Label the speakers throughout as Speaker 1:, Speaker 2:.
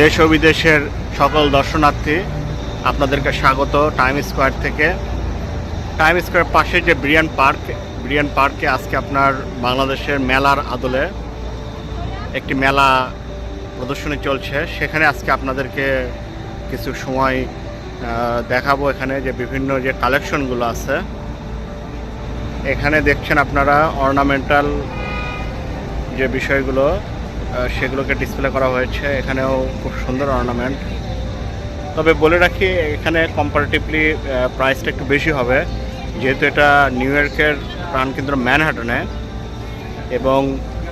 Speaker 1: দেশ ও বিদেশের সকল দর্শনার্থী আপনাদেরকে স্বাগত টাইম স্কোয়ার থেকে। টাইম স্কোয়ার পাশে যে ব্রিয়ান পার্ক ব্রিয়ান পার্কে আজকে আপনার বাংলাদেশের মেলার আদলে একটি মেলা প্রদর্শনী চলছে। সেখানে আজকে আপনাদেরকে কিছু সময় দেখাবো এখানে যে বিভিন্ন যে কালেকশনগুলো আছে। এখানে দেখছেন আপনারা অর্নামেন্টাল যে বিষয়গুলো সেগুলোকে ডিসপ্লে করা হয়েছে। এখানেও খুব সুন্দর অর্নামেন্ট তবে বলে রাখি, এখানে কম্পারেটিভলি প্রাইসটা একটু বেশি হবে। যেহেতু এটা নিউ ইয়র্কের প্রাণকেন্দ্র ম্যানহাটনে এবং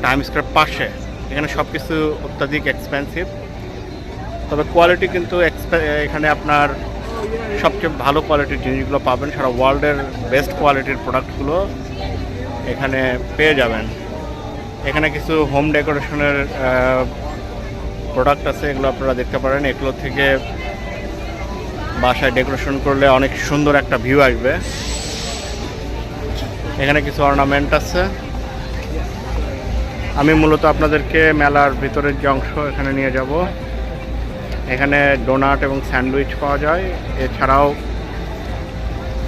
Speaker 1: টাইম স্কোয়ার পাশে। এখানে সব কিছু অত্যাধিক এক্সপেন্সিভ তবে কোয়ালিটি কিন্তু এখানে আপনার সবচেয়ে ভালো কোয়ালিটির জিনিসগুলো পাবেন। সারা ওয়ার্ল্ডের বেস্ট কোয়ালিটির প্রোডাক্টগুলো এখানে পেয়ে যাবেন। এখানে কিছু হোম ডেকোরেশনের প্রোডাক্ট আছে, এগুলো আপনারা দেখতে পারেন। এগুলো থেকে বাসায় ডেকোরেশন করলে অনেক সুন্দর একটা ভিউ আসবে। এখানে কিছু অর্নামেন্ট আছে। আমি মূলত আপনাদেরকে মেলার ভিতরের যে অংশ এখানে নিয়ে যাব। এখানে ডোনাট এবং স্যান্ডউইচ পাওয়া যায়। এছাড়াও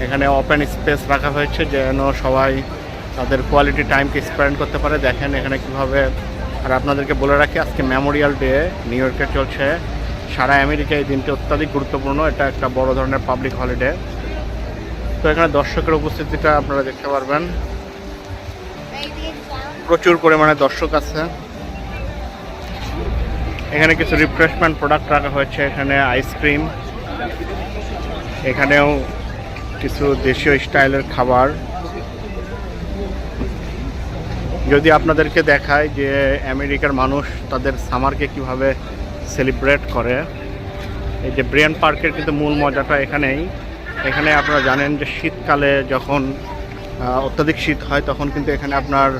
Speaker 1: এখানে ওপেন স্পেস রাখা হয়েছে, যেন সবাই তাদের কোয়ালিটি টাইমকে স্পেন্ড করতে পারে। দেখেন এখানে কীভাবে আর আপনাদেরকে বলে রাখি, আজকে মেমোরিয়াল ডে নিউ ইয়র্কে চলছে। সারা আমেরিকায় এই দিনটি অত্যাধিক গুরুত্বপূর্ণ। এটা একটা বড় ধরনের পাবলিক হলিডে তো এখানে দর্শকের উপস্থিতিটা আপনারা দেখতে পারবেন। প্রচুর পরিমাণে দর্শক আছে। এখানে কিছু রিফ্রেশমেন্ট প্রোডাক্ট রাখা হয়েছে। এখানে আইসক্রিম এখানেও কিছু দেশীয় স্টাইলের খাবার। যদি আপনাদেরকে দেখায় যে আমেরিকার মানুষ তাদের সামারকে কীভাবে সেলিব্রেট করে, এই যে ব্রেন পার্কের কিন্তু মূল মজাটা এখানেই। এখানে আপনারা জানেন যে শীতকালে যখন অত্যাধিক শীত হয়, তখন কিন্তু এখানে আপনার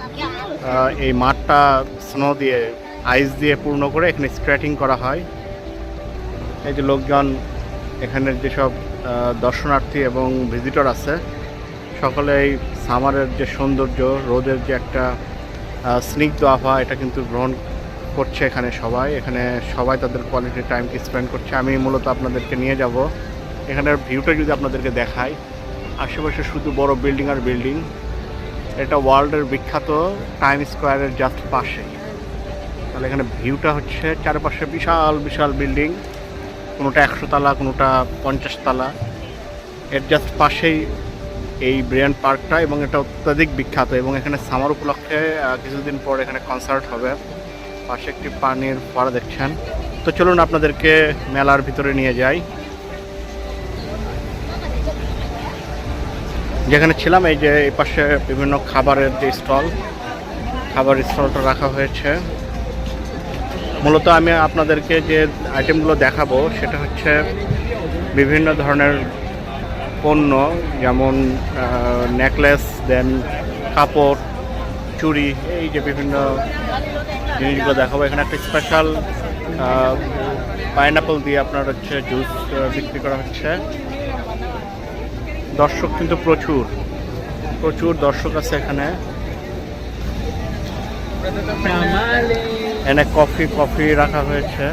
Speaker 1: এই মাঠটা স্নো দিয়ে, আইস দিয়ে পূর্ণ করে এখানে স্ক্র্যাটিং করা হয়। এই যে লোকজন এখানের যেসব দর্শনার্থী এবং ভিজিটর আছে সকলে এই সামারের যে সৌন্দর্য, রোদের যে একটা স্নিগ্ধ আবহাওয়া এটা কিন্তু গ্রহণ করছে এখানে সবাই। এখানে সবাই তাদের কোয়ালিটি টাইমকে স্পেন্ড করছে। আমি মূলত আপনাদেরকে নিয়ে যাব। এখানের ভিউটা যদি আপনাদেরকে দেখাই, আশেপাশে শুধু বড় বিল্ডিং আর বিল্ডিং এটা ওয়ার্ল্ডের বিখ্যাত টাইম স্কোয়ারের জাস্ট পাশেই তাহলে এখানে ভিউটা হচ্ছে চারপাশে বিশাল বিশাল বিল্ডিং কোনোটা একশো তালা, কোনোটা পঞ্চাশ তালা। এর জাস্ট পাশেই এই ব্রিয়ান পার্কটা এবং এটা অত্যাধিক বিখ্যাত এবং এখানে সামার উপলক্ষে কিছুদিন পর এখানে কনসার্ট হবে। পাশে একটি পানির ফোয়ারা দেখছেন। তো চলুন আপনাদেরকে মেলার ভিতরে নিয়ে যাই। যেখানে ছিলাম, এই যে এই পাশে বিভিন্ন খাবারের যে স্টল খাবার স্টলটা রাখা হয়েছে। মূলত আমি আপনাদেরকে যে আইটেমগুলো দেখাবো, সেটা হচ্ছে বিভিন্ন ধরনের পণ্য, যেমন নেকলেস দেন কাপড়, চুড়ি, এই যে বিভিন্ন জিনিসগুলো দেখাবো। এখানে একটা স্পেশাল পাইনাপল দিয়ে আপনার হচ্ছে জুস বিক্রি করা হচ্ছে। দর্শক কিন্তু প্রচুর প্রচুর দর্শক আছে এখানে। এখানে কফি কফি রাখা হয়েছে।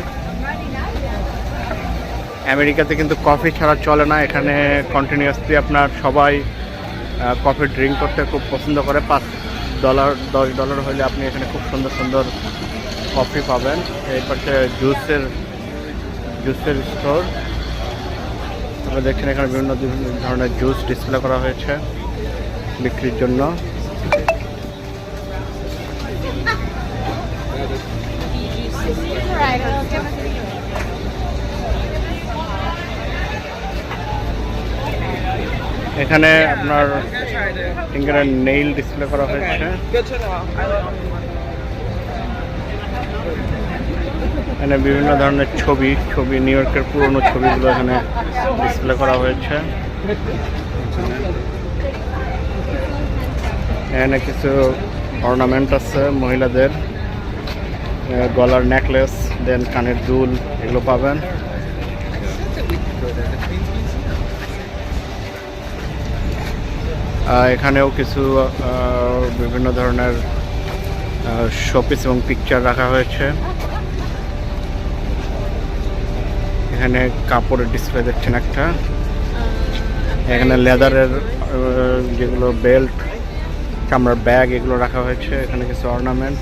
Speaker 1: আমেরিকাতে কিন্তু কফি ছাড়া চলে না। এখানে কন্টিনিউয়াসলি আপনার সবাই কফি ড্রিঙ্ক করতে খুব পছন্দ করে। পাঁচ ডলার দশ ডলার হলে আপনি এখানে খুব সুন্দর সুন্দর কফি পাবেন। এই পাশে জুসের জুসের স্টোর আপনারা দেখছেন এখানে বিভিন্ন বিভিন্ন ধরনের জুস ডিসপ্লে করা হয়েছে বিক্রির জন্য। এখানে আপনার ফিঙ্গারের নেইল ডিসপ্লে করা হয়েছে। এখানে বিভিন্ন ধরনের ছবি ছবি, নিউ ইয়র্কের পুরনো ছবিগুলো এখানে ডিসপ্লে করা হয়েছে। এখানে কিছু অর্নামেন্ট আছে মহিলাদের। গলার নেকলেস দেন কানের দুল, এগুলো পাবেন। এখানেও কিছু বিভিন্ন ধরনের শোপিস এবং পিকচার রাখা হয়েছে। এখানে কাপড়ের ডিসপ্লে দেখছেন একটা। এখানে লেদারের যেগুলো বেল্ট চামড়ার ব্যাগ এগুলো রাখা হয়েছে। এখানে কিছু অর্নামেন্ট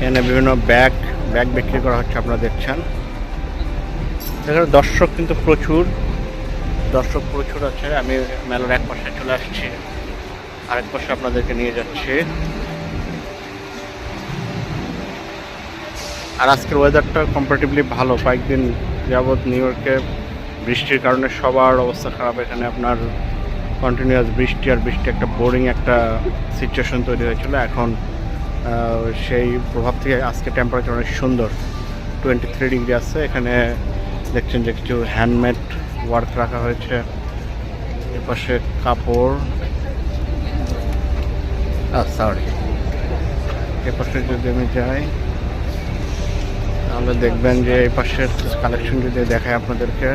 Speaker 1: এখানে বিভিন্ন ব্যাগ ব্যাগ বিক্রি করা হচ্ছে, আপনারা দেখছেন। এখানে দর্শক কিন্তু প্রচুর। দর্শক প্রচুর আছে, আমি মেলার এক পাশে চলে আসছি। আরেক পাশে আপনাদেরকে নিয়ে যাচ্ছি। আর আজকের ওয়েদারটা কম্পারেটিভলি ভালো। কয়েকদিন যাবৎ নিউ ইয়র্কে বৃষ্টির কারণে সবার অবস্থা খারাপ। এখানে আপনার কন্টিনিউয়াস বৃষ্টি আর বৃষ্টি একটা বোরিং একটা সিচুয়েশন তৈরি হয়েছিল। এখন সেই প্রভাব থেকে আজকে টেম্পারেচার অনেক সুন্দর। টোয়েন্টি থ্রি ডিগ্রি আছে। এখানে দেখছেন যে কিছু হ্যান্ডমেড ওয়ার্ক রাখা হয়েছে। এপাশে কাপড়। সরি এপাশে যদি আমি যাই তাহলে দেখবেন যে এই পাশের কালেকশন যদি দেখায় আপনাদেরকে।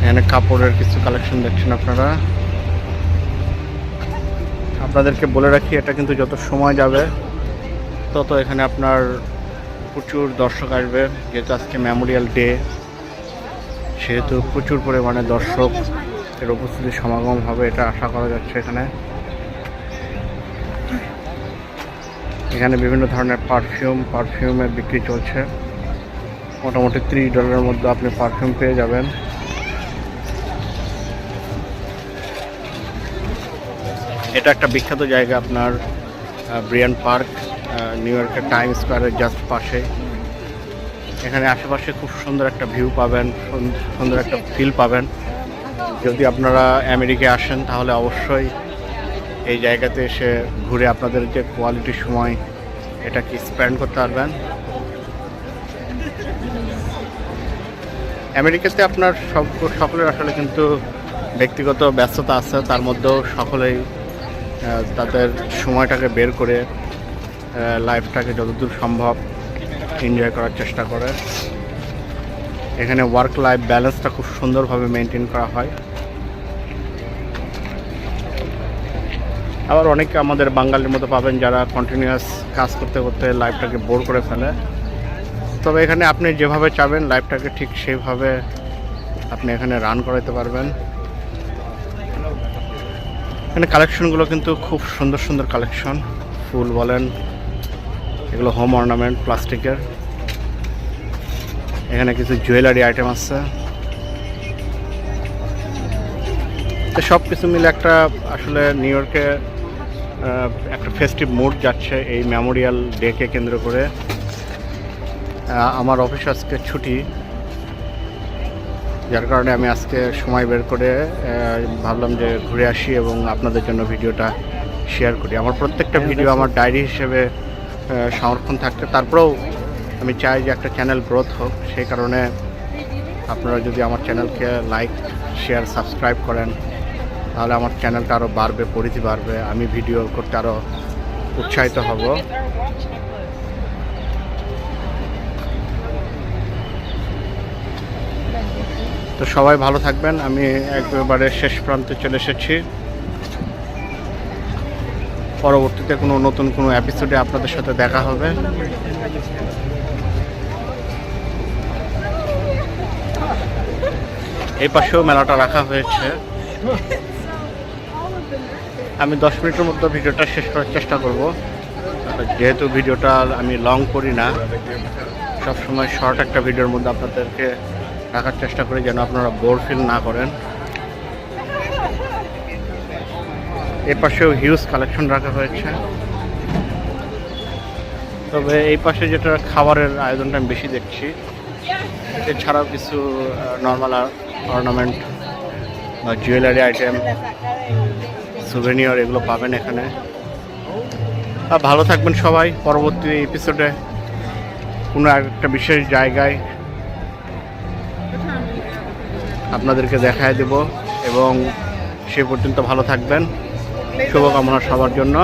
Speaker 1: এখানে কাপড়ের কিছু কালেকশন দেখছেন আপনারা। আপনাদেরকে বলে রাখি এটা কিন্তু যত সময় যাবে তত এখানে আপনার প্রচুর দর্শক আসবে, যেহেতু আজকে মেমোরিয়াল ডে সেহেতু প্রচুর পরিমাণে দর্শক এর উপস্থিতি সমাগম হবে, এটা আশা করা যাচ্ছে এখানে। এখানে বিভিন্ন ধরনের পারফিউম পারফিউমের বিক্রি চলছে। মোটামুটি ত্রিশ ডলারের মধ্যে আপনি পারফিউম পেয়ে যাবেন। এটা একটা বিখ্যাত জায়গা আপনার ব্রিয়ান পার্ক নিউ ইয়র্কের টাইম স্কোয়ারের জাস্ট পাশে। এখানে আশেপাশে খুব সুন্দর একটা ভিউ পাবেন, সুন- সুন্দর একটা ফিল পাবেন। যদি আপনারা আমেরিকায় আসেন, তাহলে অবশ্যই এই জায়গাতে এসে ঘুরে আপনাদের যে কোয়ালিটির সময়, এটাকে স্পেন্ড করতে পারবেন। আমেরিকাতে আপনার সব, সকলের আসলে কিন্তু ব্যক্তিগত ব্যস্ততা আছে, তার মধ্যেও সকলেই তাদের সময়টাকে বের করে লাইফটাকে যতদূর সম্ভব এনজয় করার চেষ্টা করে। এখানে ওয়ার্ক লাইফ ব্যালেন্সটা খুব সুন্দরভাবে মেনটেন করা হয়। আবার অনেকে আমাদের বাঙালির মতো পাবেন যারা কন্টিনিউয়াস কাজ করতে করতে লাইফটাকে বোর করে ফেলে। তবে এখানে আপনি যেভাবে চাবেন লাইফটাকে ঠিক সেইভাবে আপনি এখানে রান করাতে পারবেন। এখানে কালেকশনগুলো কিন্তু খুব সুন্দর সুন্দর কালেকশন ফুল বলেন এগুলো হোম অর্নামেন্ট প্লাস্টিকের এখানে কিছু জুয়েলারি আইটেম আছে। তো সব কিছু মিলে একটা আসলে নিউ ইয়র্কে একটা ফেস্টিভ মুড যাচ্ছে এই মেমোরিয়াল ডেকে কেন্দ্র করে। আমার অফিস আজকে ছুটি। যার কারণে আমি আজকে সময় বের করে ভাবলাম যে ঘুরে আসি এবং আপনাদের জন্য ভিডিওটা শেয়ার করি। আমার প্রত্যেকটা ভিডিও আমার ডায়েরি হিসেবে সংরক্ষণ থাকতে। তারপরেও আমি চাই যে একটা চ্যানেল গ্রোথ হোক। সেই কারণে আপনারা যদি আমার চ্যানেলকে লাইক শেয়ার সাবস্ক্রাইব করেন, তাহলে আমার চ্যানেলটা আরও বাড়বে, পরিধি বাড়বে। আমি ভিডিও করতে আরও উৎসাহিত হব। তো সবাই ভালো থাকবেন। আমি একবারে শেষ প্রান্তে চলে এসেছি। পরবর্তীতে কোনো নতুন কোনো এপিসোডে আপনাদের সাথে দেখা হবে। এই পাশেও মেলাটা রাখা হয়েছে। আমি দশ মিনিটের মধ্যে ভিডিওটা শেষ করার চেষ্টা করব। যেহেতু ভিডিওটা আমি লং করি না, সবসময় শর্ট একটা ভিডিওর মধ্যে আপনাদেরকে রাখার চেষ্টা করি যেন আপনারা বোর ফিল না করেন। এর পাশেও হিউজ কালেকশন রাখা হয়েছে। তবে এই পাশে যেটা খাবারের আয়োজনটা আমি বেশি দেখছি, এছাড়াও কিছু নর্মাল অর্নামেন্ট বা জুয়েলারি আইটেম সুভেনিয়র এগুলো পাবেন এখানে। আর ভালো থাকবেন সবাই, পরবর্তী এপিসোডে কোনো একটা বিশেষ জায়গায় আপনাদেরকে দেখায় দেব, এবং সে পর্যন্ত ভালো থাকবেন। শুভকামনা সবার জন্য।